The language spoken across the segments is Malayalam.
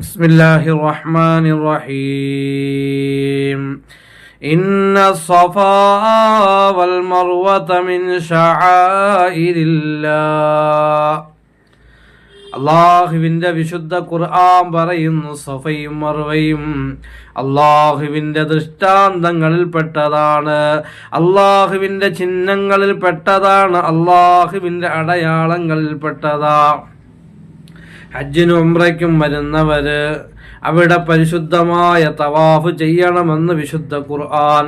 بسم الله الرحمن الرحيم إن الصفا والمروة من شعائر الله അള്ളാഹുവിന്റെ വിശുദ്ധ ഖുർആൻ പറയുന്നു സഫയും മറുവയും അള്ളാഹുവിന്റെ ദൃഷ്ടാന്തങ്ങളിൽ പെട്ടതാണ് അള്ളാഹുവിന്റെ ചിഹ്നങ്ങളിൽ പെട്ടതാണ് അള്ളാഹുവിന്റെ അടയാളങ്ങളിൽ പെട്ടതാ ഹജ്ജിനും ഉംറയ്ക്കും വരുന്നവർ അവിടെ പരിശുദ്ധമായ തവാഫ് ചെയ്യണമെന്ന് വിശുദ്ധ ഖുർആൻ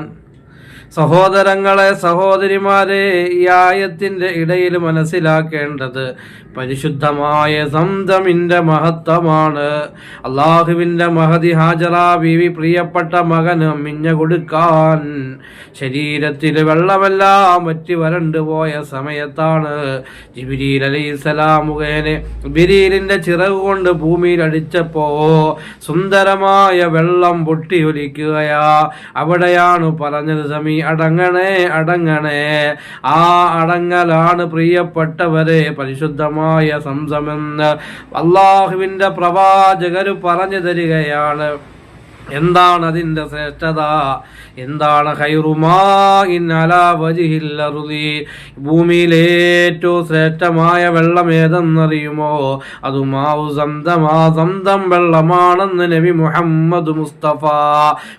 സഹോദരങ്ങളെ സഹോദരിമാരെ ഈ ആയത്തിന്റെ ഇടയിൽ മനസ്സിലാക്കേണ്ടത് പരിശുദ്ധമായ സംതമിന്റെ മഹത്വമാണ്. അള്ളാഹുവിന്റെ മഹതി ഹാജറ ബീവി പ്രിയപ്പെട്ട മകന് മിഞ്ഞ കൊടുക്കാൻ. ശരീരത്തിൽ വെള്ളമെല്ലാം വറ്റി വരണ്ടു പോയ സമയത്താണ് ജിബിരി അലൈസലാം മുഖേന ബിരീലിന്റെ ചിറക് കൊണ്ട് ഭൂമിയിൽ അടിച്ചപ്പോ സുന്ദരമായ വെള്ളം പൊട്ടിയൊലിക്കുകയാ അവിടെയാണ് പറഞ്ഞത് സമീ അടങ്ങണേ അടങ്ങണേ. ആ അടങ്ങലാണ് പ്രിയപ്പെട്ടവരെ പരിശുദ്ധമായ സംസമെന്ന് അള്ളാഹുവിന്റെ പ്രവാചകർ പറഞ്ഞു തരികയാണ്. എന്താണ് അതിന്റെ ശ്രേഷ്ഠത എന്താണ് ഭൂമിയിലെ ഏറ്റവും ശ്രേഷ്ഠമായ വെള്ളം ഏതെന്നറിയുമോ അത് മാവു സ്വന്തം ആ സ്വന്തം വെള്ളമാണെന്ന് നബി മുഹമ്മദ് മുസ്തഫ.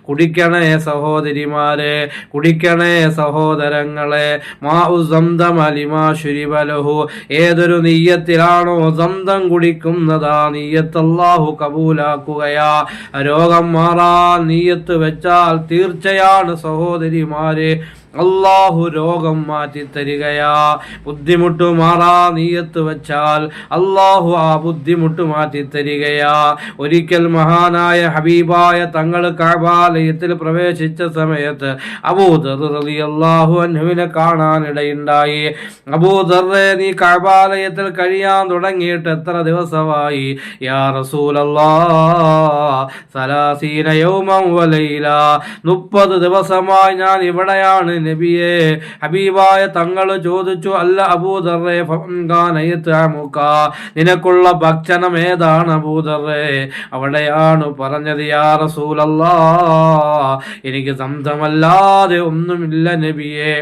കുടിക്കണേ സഹോദരിമാരെ കുടിക്കണേ സഹോദരങ്ങളെ. മാവു സ്വന്തം അലിമാ ശുരിബലഹു ഏതൊരു നീയത്തിലാണോ സ്വന്തം കുടിക്കുന്നതാ? നീയത്തല്ലാഹു കബൂലാക്കുകയാ. രോഗം മാറാൻ നീയത്ത് വെച്ചാൽ തീർച്ചയാണ് സഹോദരിമാരെ. അള്ളാഹു രോഗം മാറ്റി തരികയാ. ബുദ്ധിമുട്ട് മാറാ നീയത്ത് വച്ചാൽ അള്ളാഹു ആ ബുദ്ധിമുട്ട് മാറ്റി തരികയാ. ഒരിക്കൽ മഹാനായ ഹബീബായ തങ്ങൾ കാബാലയത്തിൽ പ്രവേശിച്ച സമയത്ത് അബൂദർ അള്ളാഹു അനുവിനെ കാണാനിടയുണ്ടായി അബൂദറെ നീ കാബാലയത്തിൽ കഴിയാൻ തുടങ്ങിയിട്ട് എത്ര ദിവസമായി? യാ റസൂലല്ലാ സലാസീന വലൈല മുപ്പത് ദിവസമായി ഞാൻ ഇവിടെയാണ് നബിയെ ഹബീബായ തങ്ങൾ ചോദിച്ചു അല്ല അബൂദറേ നിനക്കുള്ള ഭക്ഷണം ഏതാണ് അബൂദറേ അവിടെയാണ് പറഞ്ഞത് യാ റസൂലല്ലാ. എനിക്ക് സംതമല്ലാതെ ഒന്നുമില്ല നബിയെ.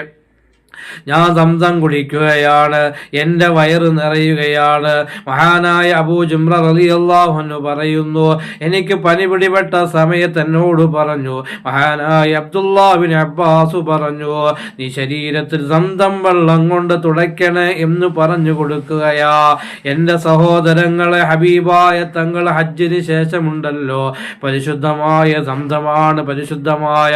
ഞാൻ സംസം കുടിക്കുകയാണ് എന്റെ വയറ് നിറയുകയാണ്. മഹാനായ അബൂ ജുംറ റളിയല്ലാഹു പറയുന്നു എനിക്ക് പനി പിടിപെട്ട സമയത്ത് എന്നോട് പറഞ്ഞു മഹാനായ അബ്ദുല്ലാബിൻ അബ്ബാസു പറഞ്ഞു നീ ശരീരത്തിൽ സ്വന്തം വെള്ളം കൊണ്ട് തുടയ്ക്കണേ എന്ന് പറഞ്ഞു കൊടുക്കുകയാ. എന്റെ സഹോദരങ്ങളെ ഹബീബായ തങ്ങൾ ഹജ്ജിന് ശേഷമുണ്ടല്ലോ. പരിശുദ്ധമായ സ്വന്തമാണ് പരിശുദ്ധമായ